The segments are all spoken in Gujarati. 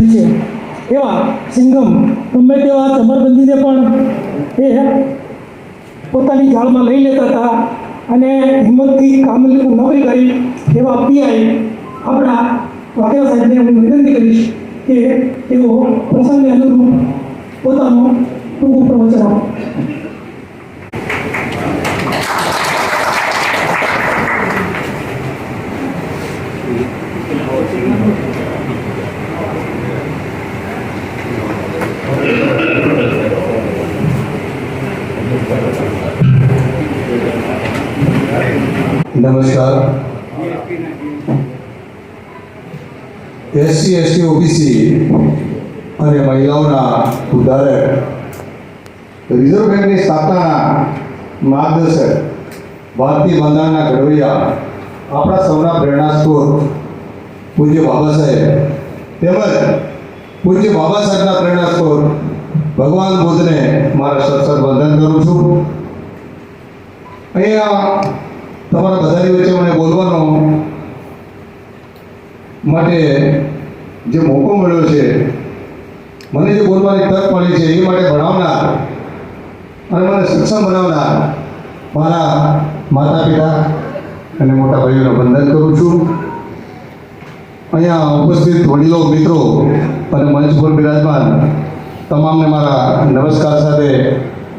છે. એવા સિંગમ, ગમે તેવા ચમરબંધીને પણ એ પોતાની જાળમાં લઈ લેતા હતા અને હિંમતથી કામ નોકરી કરી એવા પીઆઈ આપણા વાઘેલા સાહેબને હું વિનંતી કરીશ કે તેઓ પ્રસંગને અનુરૂપ પોતાનું ટૂંકું પ્રવચન આપો. નમસ્કાર. એસસી, એસટી, ઓબીસી અને મહિલાઓના ઉદ્ધારક રિઝર્વ બેંકની સ્થાપનાના માર્ગદર્શક ભારતીય બંધારણના ઘડવૈયા આપણા સૌના પ્રેરણાસ્ત્રોત પૂજ્ય બાબા સાહેબ. તેમજ પૂજ્ય બાબા સાહેબના પ્રેરણાસ્ત્રોત ભગવાન બુદ્ધને મારા સત્સંગ વંદન કરું છું. અહીંયા તમારા બધાની વચ્ચે મને બોલવાનો માટે જે મોકો મળ્યો છે, મને જે બોલવાની તક મળી છે, એ માટે ભણાવનાર અને મને સક્ષમ બનાવનાર મારા માતા પિતા અને મોટા ભાઈઓને વંદન કરું છું. અહીંયા ઉપસ્થિત વડીલો, મિત્રો અને મંચ પર બિરાજમાન તમામને મારા નમસ્કાર સાથે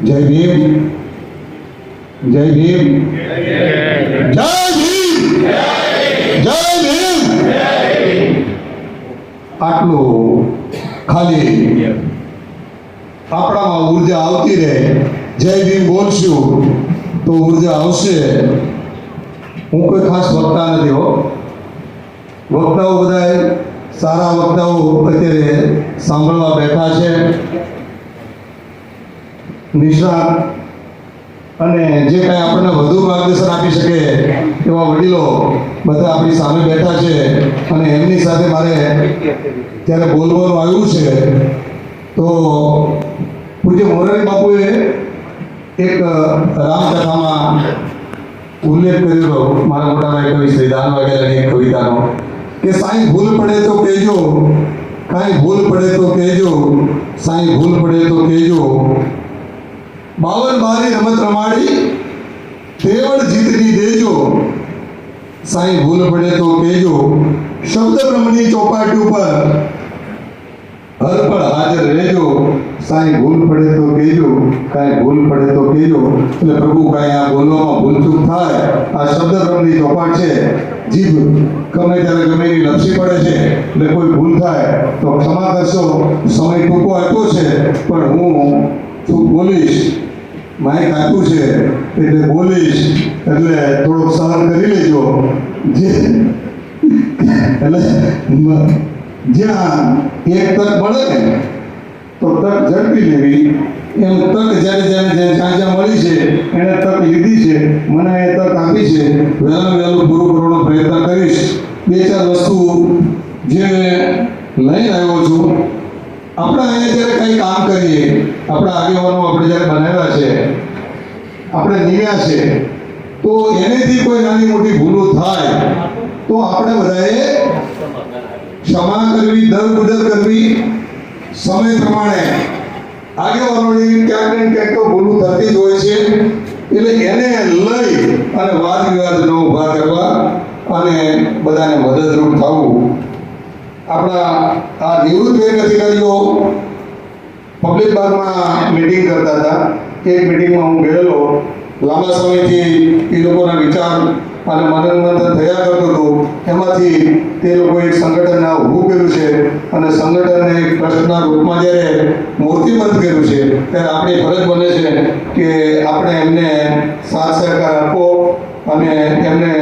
જય ભીમ. જય ભીમ. જય ભીમ. જય ભીમ. આટલું ખાલી આપણામાં ઊર્જા આવતી રહે. જય ભીમ બોલશું તો ઊર્જા આવશે. હું કોઈ ખાસ વક્તા નથી હો. વક્તાઓ બધા સારા વક્તાઓ અત્યારે સાંભળવા બેઠા છે. નિષ્ણાત અને જે કાંઈ આપણને વધુ માર્ગદર્શન આપી શકે એવા વડીલો બધા આપણી સામે બેઠા છે અને એમની સાથે મારે જ્યારે બોલવાનું આવ્યું છે, તો પૂજ્ય મોરારી બાપુએ એક રામકથામાં ઉલ્લેખ કર્યો મારા મોટાભાઈ કવિ શ્રી દાન વાઘેલાની એક કવિતાનો, કે સાંઈ ભૂલ પડે તો કહેજો, કાંઈ ભૂલ પડે તો કહેજો, સાંઈ ભૂલ પડે તો કહેજો બાવન બારી રમત રમાડી તેવડ જીતની દેજો. સાંઈ ભૂલ પડે તો કહેજો. શબ્દ બ્રહ્મની ચોપાટી ઉપર હર પળ હાજર રહેજો. સાંઈ ભૂલ પડે તો કહેજો. કાંઈ ભૂલ પડે તો કહેજો. એટલે પ્રભુ કાંઈ આ બોલવામાં ભૂલચૂક થાય, આ શબ્દ બ્રહ્મની ચોપાટ છે. જીભ ગમે ત્યારે ગમે એની લપસી પડે છે. એટલે કોઈ ભૂલ થાય તો ક્ષમા કરશો. સમય ટૂંકો આપ્યો છે, પણ હું ચૂપ બોલીશ માઇક આપ્યું છે, એટલે બોલીશ, એટલે થોડોક સહન કરી લેજો. જે, એટલે જ્યાં એક તક મળે તો તક ઝડપી લેવી. એમ તક જ્યારે જ્યારે જ્યાં જ્યાં મળી છે એણે તક લીધી છે, મને એ તક આપી છે. વહેલા વહેલું પૂરું કરવાનો પ્રયત્ન કરીશ. બે ચાર વસ્તુ જે લઈને આવ્યો છું આપણે અહીંયા જ્યારે કંઈ કામ કરીએ, આપણા આગેવાનો આપણે જ્યારે બનાવ્યા છે, આપણે નિમ્યા છે, તો એનેથી કોઈ નાની મોટી ભૂલો થાય, તો આપણે બધાએ ક્ષમા કરવી દર ગુદર કરવી, સમય પ્રમાણે. આગેવાનોની ક્યાંક ને ક્યાંક તો ભૂલું થતી જ હોય છે, એટલે એને લઈ અને વાદ વિવાદ ન ઊભા કરવા અને બધાને મદદરૂપ થવું. આપણા આ નિવૃત્ત બેંક અધિકારીઓ પબ્લિક બાગમાં મિટિંગ કરતા હતા. એક મિટિંગમાં હું ગયેલો. લાંબા સમયથી એ લોકોના વિચાર અને મનોમંથન થયા કરતું હતું. એમાંથી તે લોકોએ એક સંગઠન ઊભું કર્યું છે અને સંગઠનને એક ટ્રસ્ટના રૂપમાં જ્યારે મૂર્તિબંધ કર્યું છે, ત્યારે આપણી ફરજ બને છે કે આપણે એમને સાથ સહકાર આપવો અને એમને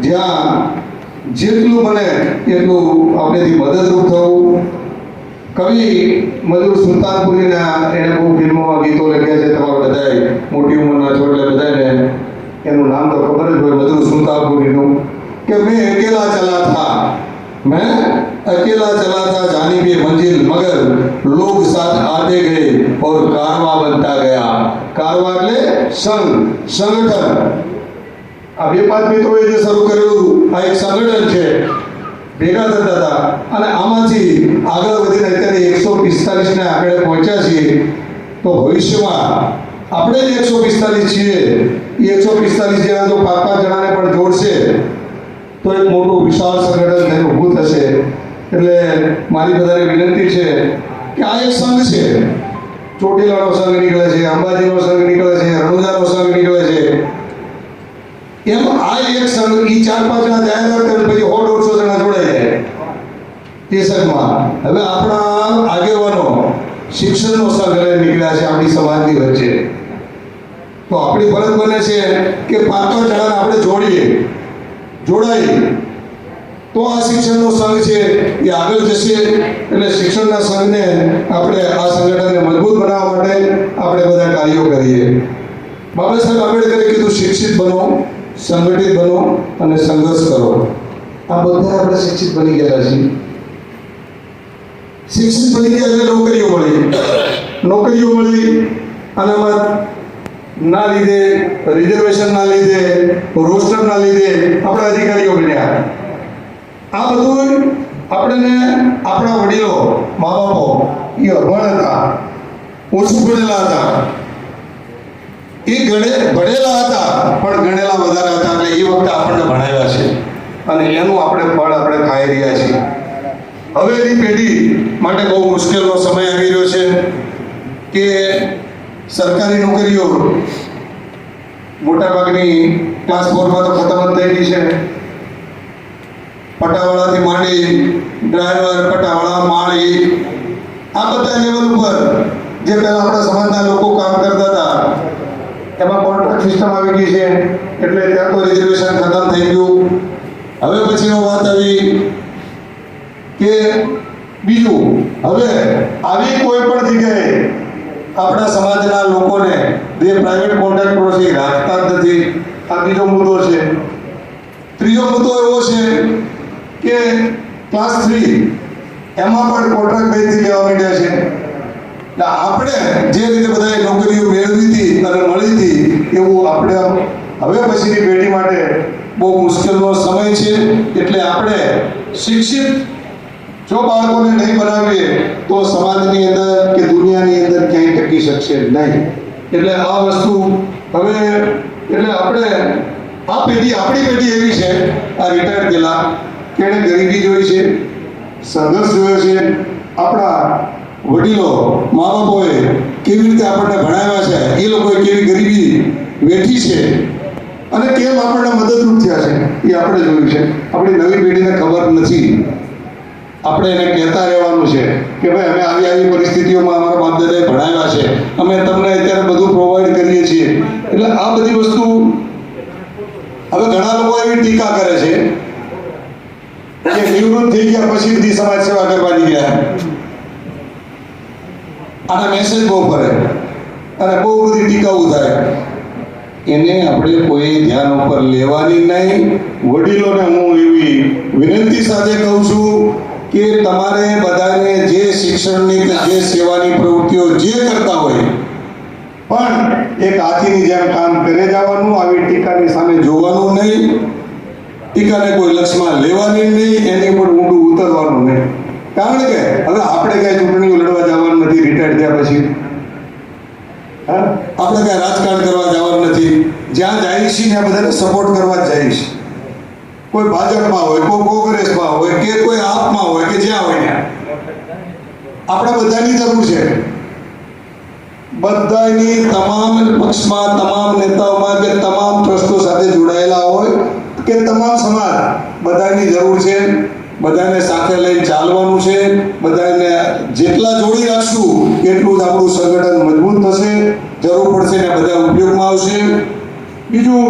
જ્યાં જેટલું મને એટલું આપણેથી મદદરૂપ થવું. કવિ મજૂર સુલતાનપુરીના એને બહુ ફિલ્મોમાં ગીતો લખ્યા છે, તમારા બધાએ મોટી ઉંમરના છો એટલે બધાને એનું નામ તો ખબર જ હોય મજૂર સુલતાનપુરીનું. કે મેં અકેલા ચલા થા, મેં અકેલા ચલા થા, જાની બે મંજિલ મગર લોગ સાથ આતે ગયે ઓર કારવા બનતા ગયા. કારવા એટલે સંગ, સંગઠન. આ બે પાંચ મિત્રોએ જે શરૂ કર્યું આ એક સંગઠન છે, ભેગા થતા હતા. અને આમાંથી આગળ વધીને અત્યારે એકસો પિસ્તાલીસને આંકડે પહોંચ્યા છીએ. તો ભવિષ્યમાં આપણે જ એકસો પિસ્તાલીસ છીએ, એ એકસો પિસ્તાલીસ જેના જો પાંચ પાંચ જણાને પણ જોડશે, તો એક મોટું વિશાળ સંગઠન થઈને ઊભું થશે. એટલે મારી બધાને વિનંતી છે કે આ એક સંઘ છે. ચોટીલાનો સંઘ નીકળે છે, અંબાજીનો સંઘ નીકળે છે, રણુજાનો સંઘ નીકળે છે. એમ આ એક સંઘ ઈ ચાર પાંચ જણા જાહેરાત કરે પછી સો દોઢસો જણા જોડાઈ જાય એ સંઘમાં હવે આપણા આગેવાનો શિક્ષણનો સંઘ લઈને નીકળ્યા છે આપણી સમાજની વચ્ચે. તો આપણી ફરજ બને છે કે પાંચ પાંચ જણાને આપણે જોડીએ જોડાઈ તો આ શિક્ષણનો સંઘ છે, એ આગળ જશે એટલે શિક્ષણના સંઘને આપણે આ સંગઠનને મજબૂત બનાવવા માટે આપણે બધા કાર્યો કરીએ. બાબા સાહેબ આંબેડકરે કીધું, શિક્ષિત બનો. સંગઠિત બનો અને સંઘર્ષ કરો. આ બધા આપણે શિક્ષિત બની ગયા છીએ. શિક્ષિત બની ગયા એટલે નોકરીઓ મળી. નોકરીઓ મળી આનામાં ના લીધે રિઝર્વેશન ના લીધે રોસ્ટર ના લીધે આપણા અધિકારીઓ બન્યા. આ બધું આપણને આપણા વડીલો, મા બાપો, એ અભણ હતા, ઓછું ભણેલા હતા. એ ગણે, ભણેલા હતા, પણ ગણેલા વધારે હતા એટલે એ વખતે આપણને ભણાવ્યા છે. અને એનું આપણે ફળ આપણે ખાઈ રહ્યા છીએ. હવેની પેઢી માટે બહુ મુશ્કેલનો સમય આવી રહ્યો છે કે સરકારી નોકરીઓ મોટાભાગની ક્લાસ ફોરમાં તો ખતમ જ થઈ ગઈ છે. પટાવાળાથી માંડી ડ્રાઈવર પટાવાળા, માળી, આ બધા લેવલ ઉપર જે પહેલા આપણા સમાજના લોકો કામ કરતા હતા એમાં કોન્ટ્રાક્ટ સિસ્ટમ આવી ગઈ છે. એટલે ત્યાં તો રિઝર્વેશન ખતમ થઈ ગયું. હવે પછીનો વાત આવી કે બીજું, હવે આવી કોઈ પણ જગ્યાએ આપણા સમાજના લોકોને જે પ્રાઇવેટ કોન્ટ્રાક્ટ એ રાખતા જ નથી. આ બીજો મુદ્દો છે. ત્રીજો મુદ્દો એવો છે કે ક્લાસ થ્રી એમાં પણ કોન્ટ્રાક્ટ બેઝથી લેવા માંડ્યા છે. આપણે જે રીતે બધાએ નોકરીઓ મેળવી એવું આપણે હવે પછીની પેઢી માટે બહુ મુશ્કેલનો સમય છે. એટલે આપણે શિક્ષિત જો બાળકોને નહીં બનાવીએ તો સમાજની અંદર કે દુનિયાની અંદર ક્યાંય ટકી શકશે નહીં. એટલે આ વસ્તુ હવે એટલે આપણે આ પેઢી આપણી પેઢી એવી છે, આ રિટાયર્ડ થયેલા કે એણે ગરીબી જોઈ છે, સંઘર્ષ જોયો છે. આપણા વડીલો, મા બાપોએ કેવી રીતે આપણને ભણાવ્યા છે, એ લોકોએ કેવી ગરીબી વેઠી છે. અને કેમ આપણને મદદરૂપ થયા છે? એ આપણે જોયું છે. આપણી નવી પેઢીને ખબર નથી. આપણે એને કહેતા રહેવાનું છે કે ભાઈ, અમે આવી આવી પરિસ્થિતિઓમાં અમારા બાપ દાદાએ ભણાવ્યા છે. અમે તમને અત્યારે બધું પ્રોવાઈડ કરીએ છીએ. એટલે આ બધી વસ્તુ હવે ઘણા લોકો એવી ટીકા કરે છે કે નિવૃત્ત થઈ ગયા પછી બધી સમાજ સેવા કરવા ગયા. આના મેસેજ બહુ ફરે. અને બહુ બધી ટીકાઓ થાય એને આપણે કોઈ ધ્યાન ઉપર લેવાની નહીં. વડીલોને હું એવી વિનંતી સાથે કહું છું કે તમારે બધાને જે શિક્ષણની કે જે સેવાની પ્રવૃત્તિઓ જે કરતા હોય, પણ એક હાથીની જેમ કામ કરે જવાનું, આવી ટીકાની સામે જોવાનું નહીં. ટીકાને કોઈ લક્ષમાં લેવાની નહીં, એની ઉપર ઊંડું ઉતરવાનું નહીં. કારણ કે હવે આપણે કઈ ચૂંટણીઓ લડવા જવાનું નથી રિટાયર થયા પછી? કઈ રાજકારણ કરવા જવાનું નથી. જ્યાં જાય છીએ ત્યાં બધાને સપોર્ટ કરવા જ જાય છે. કોઈ ભાજપમાં હોય, કોઈ કોંગ્રેસમાં હોય, કે કોઈ આપમાં હોય, કે જ્યાં હોય ત્યાં. આપણા બધાની જરૂર છે. બધાની તમામ પક્ષમાં, તમામ નેતાઓમાં કે તમામ ટ્રસ્ટો સાથે જોડાયેલા હોય કે તમામ સમાજ, બધાની જરૂર છે. બધાને સાથે લઈ ચાલવાનું છે. બધાને જેટલા જોડી રાખશું, એટલું જ આપણું સંગઠન મજબૂત થશે. જરૂર પડશે ને બધા ઉપયોગમાં આવશે. બીજું,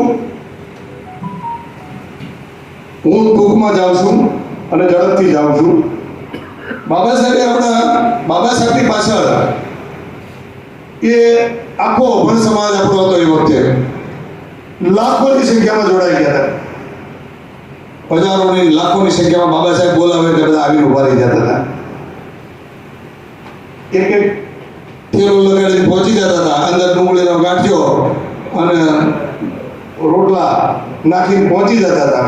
હું ટૂંકમાં જાઉં છું અને ઝડપથી જાઉં છું. બાબા સાહેબે આપણા, બાબા સાહેબની પાછળ એ આખો અભણ સમાજ આપણો હતો એ વખતે. લાખોની સંખ્યામાં જોડાઈ ગયા હતા. હજારોની, લાખોની સંખ્યામાં બાબા સાહેબ બોલાવે એટલે બધા આવીને ઊભા રહી જતા હતા. એક એક થેલો લગાડીને પહોંચી જતા હતા અંદર ડુંગળીનો ગાંઠિયો અને રોટલા નાખીને પહોંચી જતા હતા.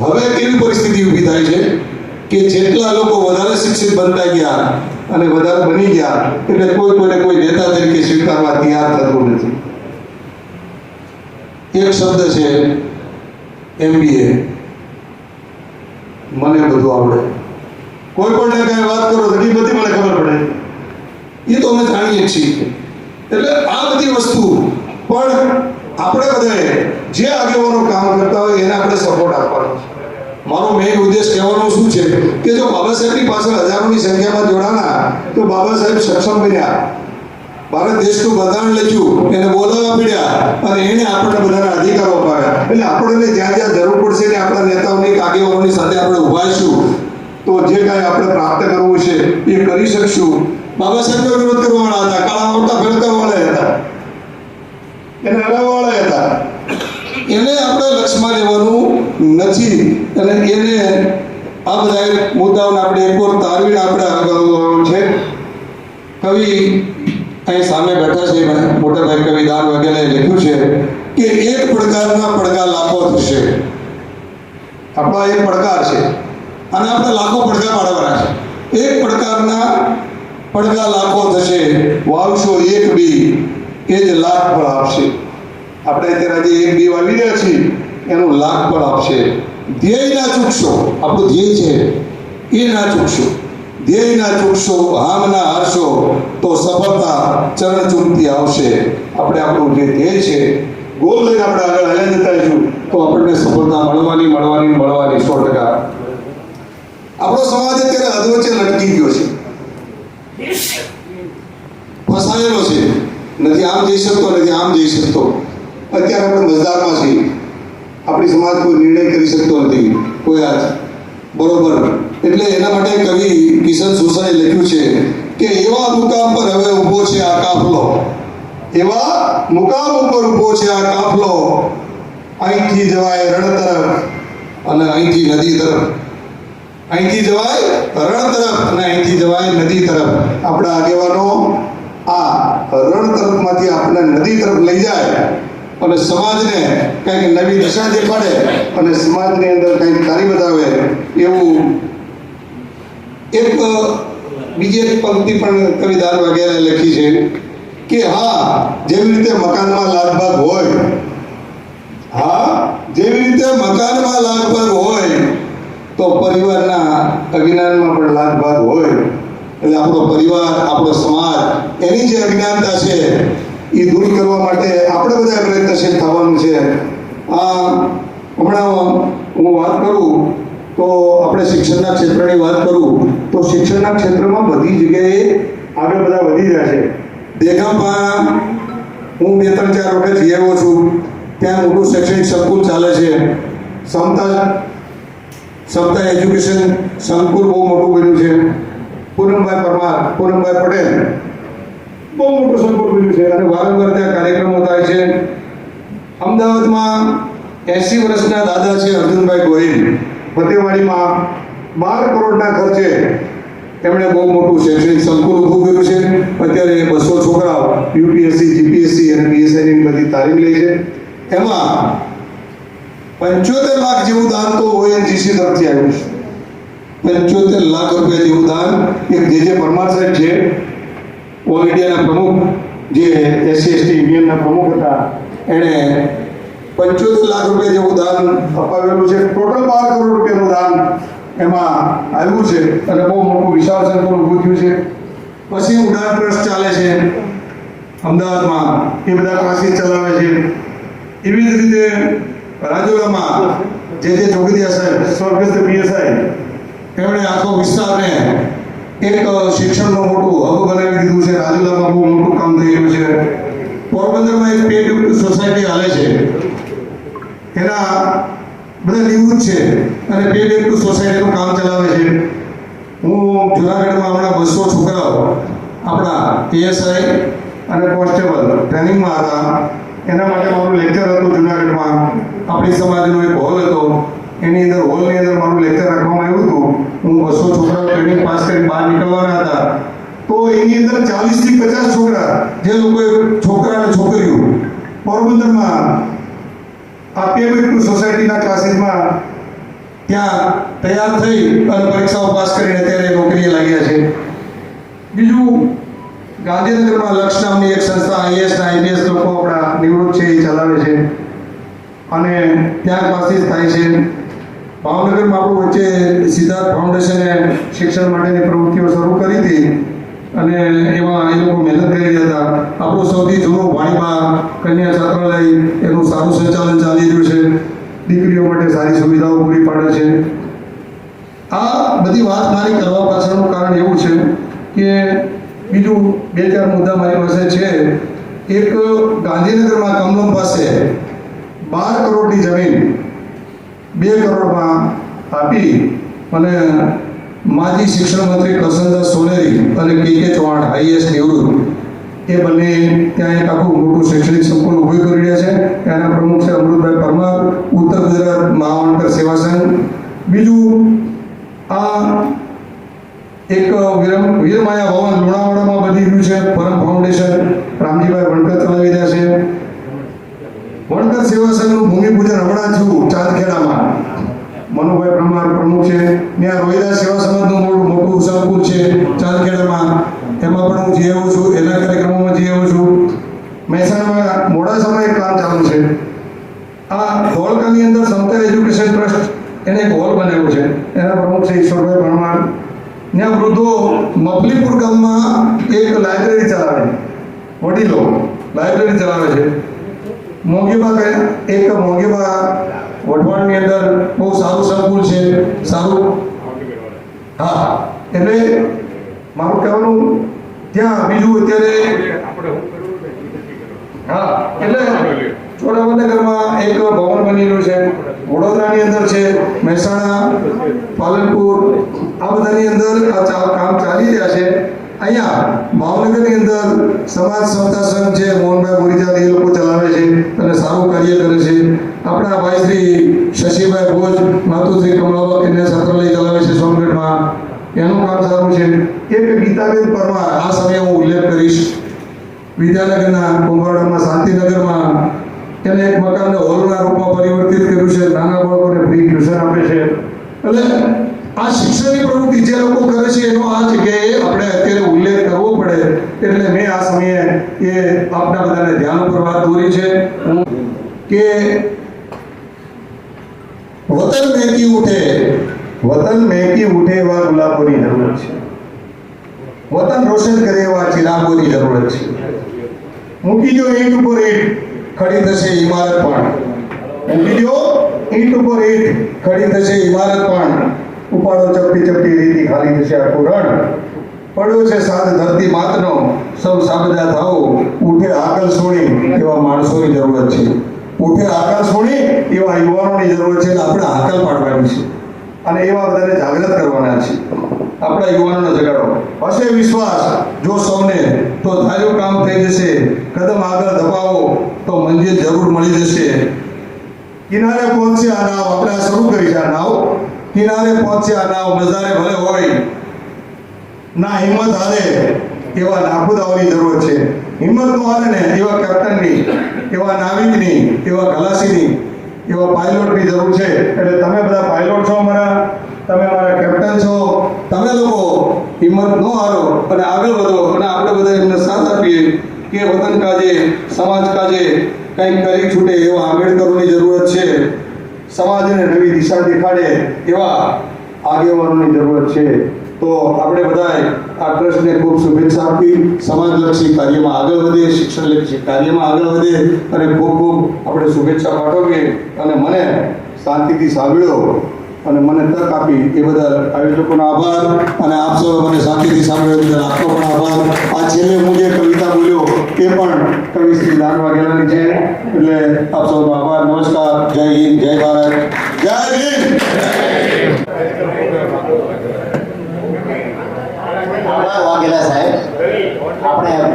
હવે કેવી પરિસ્થિતિ ઊભી થાય છે કે જેટલા લોકો વધારે શિક્ષિત બનતા ગયા અને વધારે બની ગયા, એટલે કોઈ કોઈને કોઈ નેતા તરીકે સ્વીકારવા તૈયાર થતું નથી. એક શબ્દ છે એમબીએ મને બધું આવડે. કોઈ પણ કાંઈ વાત કરો તો બધી મને ખબર પડે. એ તો અમે જાણીએ છીએ. એટલે આ બધી વસ્તુ, પણ આપણે બધાએ જે આગેવાનો કામ કરતા હોય એને આપણે સપોર્ટ આપવાનો મારો મેઇન ઉદ્દેશ કહેવાનો શું છે કે જો બાબા સાહેબની પાછળ હજારોની સંખ્યામાં જોડાના તો બાબા સાહેબ સક્ષમ બન્યા. ભારત દેશનું બંધારણ લખ્યું, એને બોલાવવા પડ્યા અને એને આપણને બધાના અધિકારો અપાવ્યા. એટલે આપણને જ્યાં જ્યાં જરૂર પડશે ને આપણા નેતાઓની આગેવાનોની સાથે આપણે ઉભાઈશું તો જે કાંઈ આપણે પ્રાપ્ત કરવું છે એ કરી શકશું. બાબા સાહેબનો વિરોધ કરવાવાળા હતા, કાળા મોટા ફેરકાવાળા હતા. એને હરાવવાળા હતા. એને આપણે લક્ષમાં લેવાનું નથી અને એને આ બધા મુદ્દાઓને આપણે એક વાર તારવીને આપણે આગળ છે. કવિ અહીં સામે બેઠા છે મોટાભાઈ કવિ દાન વગેરે લખ્યું છે કે એક પડકારના પડકાર લાખો થશે. આપણા એક પડકાર છે. અને આપણે લાખો પડકાર પાડવાના છે. એક પડકારના પડકાર લાખો થશે, વાવશો એક બી, એ જ લાખ ફળ આપશે. આપણે અત્યારે જે એક બી વાવી રહ્યા છીએ, એનું લાખ ફળ આપશે. ધ્યેય ના ચૂકશો, આપણું ધ્યેય છે, એ ના ચૂકશો. ધ્યેય ના ચૂકશો, હામ ના હારશો, તો સફળતા ચરણ ચૂકતી આવશે. આપણે આપણું જે ધ્યેય છે, ગોલ લઈને આપણે આગળ હાલ્યા જતા રહીશું. તો આપણને સફળતા મળવાની મળવાની મળવાની, સો ટકા. આપણો સમાજ અત્યારે અધવચ્ચે લટકી ગયો છે. ફસાયેલો છે. નથી આમ જઈ શકતો, નથી આમ જઈ શકતો. અત્યારે આપણે મજદારમાં છીએ. આપણી સમાજ કોઈ નિર્ણય કરી શકતો નથી. કોઈ આજ. બરોબર. એટલે એના માટે કવિ કિશન સુસાએ લખ્યું છે કે એવા મુકામ પર હવે ઊભો છે આ કાફલો. એવા મુકામ ઉપર ઊભો છે આ કાફલો. અહીંથી જવાય રણ તરફ અને અહીંથી નદી તરફ. અહીંથી જવાય રણ તરફ અને અહીંથી જવાય નદી તરફ. આપણા આગેવાનો આ રણ તરફમાંથી આપણને નદી તરફ લઈ જાય અને સમાજને કંઈક નવી દિશા દેખાડે અને સમાજની અંદર કંઈક કાર્ય બતાવે એવું. એક બીજી એક પંક્તિ પણ કવિદાન વગેરે લખી છે કે હા, જેવી રીતે મકાનમાં લાગભાગ હોય, હા, જેવી રીતે મકાનમાં લાગભાગ હોય તો પરિવારના અજ્ઞાનમાં પણ લાગભાગ હોય. એટલે આપણો પરિવાર, આપણો સમાજ, એની જે અજ્ઞાનતા છે, એ દૂર કરવા માટે આપણે બધા પ્રયત્નશીલ થવાનું છે. આ હમણાં હું વાત કરું તો આપણે શિક્ષણના ક્ષેત્રની વાત કરું તો શિક્ષણના ક્ષેત્રમાં બધી જગ્યાએ આગળ બધા વધી રહ્યા છે. દેગામમાં હું બે ત્રણ ચાર વખત જઈ છું. ત્યાં મોટું શૈક્ષણિક સંકુલ ચાલે છે. સમતા સમતા એજ્યુકેશન સંકુલ બહુ મોટું બન્યું છે. પૂનમભાઈ પરમાર, પૂનમભાઈ પટેલ બહુ મોટું સંકુલ બન્યું છે. અને વારંવાર ત્યાં કાર્યક્રમો થાય છે. અમદાવાદમાં એસી વર્ષના દાદા છે અર્જુનભાઈ ગોહિલ. ફતેવાડીમાં બાર કરોડના ખર્ચે એમણે બહુ મોટું શૈક્ષણિક સંકુલ ઊભું કર્યું છે. અત્યારે બસો છોકરાઓ યુપીએસસી, જીપીએસસી અને બીએસસીની બધી તાલીમ લે છે. એમાં પંચોતેર લાખ જેવું દાન તો ઓએનજીસી તરફથી આવ્યું છે. પંચોતેર લાખ રૂપિયા જેવું દાન એક જે જે પરમાર સાહેબ છે ઓલ ઇન્ડિયાના પ્રમુખ, જે એસસી એસટી યુનિયનના પ્રમુખ હતા, એણે પંચોતેર લાખ રૂપિયા જેવું દાન અપાવેલું છે. ટોટલ બાર કરોડ રૂપિયાનું દાન એમાં આવ્યું છે અને બહુ મોટું વિશાળ સંકુલ ઊભું થયું છે. પછી ઉડાન ટ્રસ્ટ ચાલે છે. અમદાવાદમાં એ બધા ક્લાસીસ ચલાવે છે. એવી જ રીતે રાજુલામાં જે જે ચોકડીયા સાહેબ, સ્વર્ગસ્થ પીએસઆઈ એમણે આખો વિસ્તારને એક શિક્ષણનું મોટું હબ બનાવી દીધું છે. રાજુલામાં બહુ મોટું કામ થઈ રહ્યું છે. પોરબંદરમાં એક પેડ સોસાયટી હાલે છે. એના બધા નિવૃત્ત છે અને પેડ એક સોસાયટીનું કામ ચલાવે છે. હું જુનાગઢમાં હમણાં બસો છોકરાઓ આપણા પીએસઆઈ અને કોન્સ્ટેબલ ટ્રેનિંગમાં હતા. એના માટે મારું લેક્ચર હતું જુનાગઢમાં. આપણી સમાજનો એક હોલ હતો. એની અંદર હોલની અંદર મારું લેક્ચર રાખવામાં આવ્યું હતું. હું બસો છોકરાઓ ટ્રેનિંગ પાસ કરી બહાર નીકળવાના હતા. તો એની અંદર ચાલીસથી પચાસ છોકરા, જે લોકોએ છોકરા અને છોકરીઓ, પોરબંદરમાં આ પેમેન્ટ સોસાયટીના ક્લાસીસમાં ત્યાં તૈયાર થઈ અને પરીક્ષાઓ પાસ કરીને અત્યારે નોકરીએ લાગ્યા છે. બીજું ગાંધીનગરમાં લક્ષ નામની એક સંસ્થા આઈએસ આઈપીએસ લોકો આપણા નિવૃત્ત છે, એ ચલાવે છે. અને ત્યાં ક્લાસીસ થાય છે. ભાવનગરમાં આપણું વચ્ચે સિદ્ધાર્થ ફાઉન્ડેશને શિક્ષણ માટેની પ્રવૃત્તિઓ શરૂ કરી હતી. અને એમાં એ લોકો મહેનત કરી રહ્યા હતા. આપણું સૌથી જૂનું વાણીમાં કન્યા છાત્રાલય, એનું સારું સંચાલન ચાલી રહ્યું છે. દીકરીઓ માટે સારી સુવિધાઓ પૂરી પાડે છે. આ બધી વાત મારી કરવા પાછળનું કારણ એવું છે કે બીજું બે ચાર મુદ્દા મારી પાસે છે. એક ગાંધીનગરમાં કમલમ પાસે બાર કરોડની જમીન બે કરોડમાં આપી અને માજી શિક્ષણ મંત્રી કસનદાસ સોનેરી અને કે કે ચૌહાણ આઈએસ નિવૃત્ત. એ બંને ત્યાં એક આખું મોટું શૈક્ષણિક સંકુલ ઊભું કરી રહ્યા છે. એના પ્રમુખ છે અમૃતભાઈ પરમાર, ઉત્તર ગુજરાત મહાવણકર સેવા સંઘ બીજું આ એક વીરમ વીરમાયા ભવન લુણાવાડામાં બની રહ્યું છે. પરમ ફાઉન્ડેશન રામજીભાઈ વણકર ચલાવી રહ્યા છે. વણકર સેવા સંઘનું ભૂમિપૂજન હમણાં થયું ચાંદખેડામાં. મનુભાઈ પરમાર પ્રમુખ છે. ત્યાં રોહિદાસ સેવા સમાજનું મોટું મોટું સંકુલ છે ચાંદખેડામાં. એમાં પણ હું જઈ આવું છું. એના કાર્યક્રમોમાં જઈ આવું છું. મહેસાણામાં મોડા સમય કામ ચાલુ છે. આ ધોળકાની અંદર સમતા એજ્યુકેશન ટ્રસ્ટ એને એક હોલ બનાવ્યો છે. એના પ્રમુખ છે ઈશ્વરભાઈ ભણવાડ ત્યાં વૃદ્ધો મફલીપુર ગામમાં એક લાઇબ્રેરી ચલાવે. વડીલો લાઇબ્રેરી ચલાવે છે. મોંઘીબા એક મોંઘીબા વઢવાણની અંદર બહુ સારું સંકુલ છે, સારું. હા, એટલે મારું કહેવાનું ત્યાં બીજું અત્યારે હા, એટલે છોટાઉદેપુરમાં એક ભવન બની રહ્યું છે. વડોદરાની અંદર છે, મહેસાણા, પાલનપુર આ બધાની અંદર આ કામ ચાલી રહ્યા છે. અહીંયા ભાવનગરની અંદર સમાજ સમતા સંઘ છે, મોહનભાઈ બોરીજા એ લોકો ચલાવે છે અને સારું કાર્ય કરે છે. આપણા ભાઈ શ્રી શશીભાઈ ભોજ માતુશ્રી કમળાબા કન્યા છાત્રાલય ચલાવે છે સોનગઢમાં. એનું કામ સારું છે. એક ગીતાબેન પરમાર, આ સમયે હું ઉલ્લેખ કરીશ. વિદ્યાનગરના કુંભાડામાં શાંતિનગરમાં એને એક મકાનને હોલના રૂપમાં પરિવર્તિત કર્યું છે. નાના બાળકોને ફ્રી ટ્યુશન આપે છે. એટલે આ શિક્ષણની પ્રવૃત્તિ જે લોકો કરે છે, એનો આ જગ્યાએ આપણે અત્યારે ઉલ્લેખ કરવો પડે. એટલે મેં આ સમયે એ આપના બધાને ધ્યાન ઉપર વાત દોરી છે. કે વતન મેકી ઉઠે. વતન મેકી ઉઠે એવા ગુલાબોની જરૂર છે. વતન રોશન કરે એવા ચિરાગોની જરૂરત છે. મૂકી દો ઈંટ ઉપર ઈંટ, ખડી થશે ઇમારત પણ. મૂકી દો ઈંટ ઉપર ઈંટ, ખડી થશે ઇમારત પણ. ઉપાડો ચપટી ચપટી રીતિ ખાલી થશે આખું રણ પડ્યો છે સાદ ધરતી માતનો. સૌ સાબદા થાઓ. ઉઠે આકલ સોણી એવા માણસોની જરૂરત છે. ઉઠે આકલ સોણી એવા યુવાનોની જરૂરત છે આપણે આકલ પાડવાની છે. અને એવા બધાને જાગૃત કરવાના છે. આપણા યુવાનોનો જગાડો. હશે વિશ્વાસ. જો સૌને તો ધાર્યું કામ થઈ જશે. કદમ આગળ ધપાવો તો મંજિલ જરૂર મળી જશે. કિનારે પહોંચશે આ નાવ. આપણે શરૂ કરી છે આ નાવ. કિનારે પહોંચ્યા ના મજારે ભલે હોય ના હિંમત હારે એવા નાખુદાઓની જરૂર છે. હિંમત નો હારે ને એવા કેપ્ટનની એવા નાવિકની એવા ખલાસીની એવા પાયલોટની જરૂર છે. એટલે તમે બધા પાયલોટ છો અમારા તમે અમારા કેપ્ટન છો. તમે લોકો હિંમત ન હારો અને આગળ વધો અને આપણે બધા એમને સાથ આપીએ કે વતન કાજે સમાજ કાજે કંઈક કરી છૂટે એવા આંબેડકરોની જરૂરત છે. સમાજને નવી દિશા દેખાડે એવા આગેવાનોની જરૂરત છે. તો આપણે બધાએ આ ટ્રસ્ટને ખૂબ શુભેચ્છા આપી. સમાજલક્ષી કાર્યમાં આગળ વધે, શિક્ષણલક્ષી કાર્યમાં આગળ વધે અને ખૂબ ખૂબ આપણે શુભેચ્છા પાઠવીએ અને મને શાંતિથી સાંભળ્યો. અને મને તક આપી એ બદલ આયોજકોનો આભાર અને આપ સૌ મને શાંતિથી સાંભળ્યો બદલ આપનો પણ આભાર. આ છેલ્લે હું જે કવિતા બોલ્યો એ પણ કવિ શ્રી દાન વાઘેલાની છે. એટલે આપ સૌનો આભાર, નમસ્કાર, જય હિન્દ, જય ભારત, જય હિન્દ! વાઘેલા સાહેબ. આપણે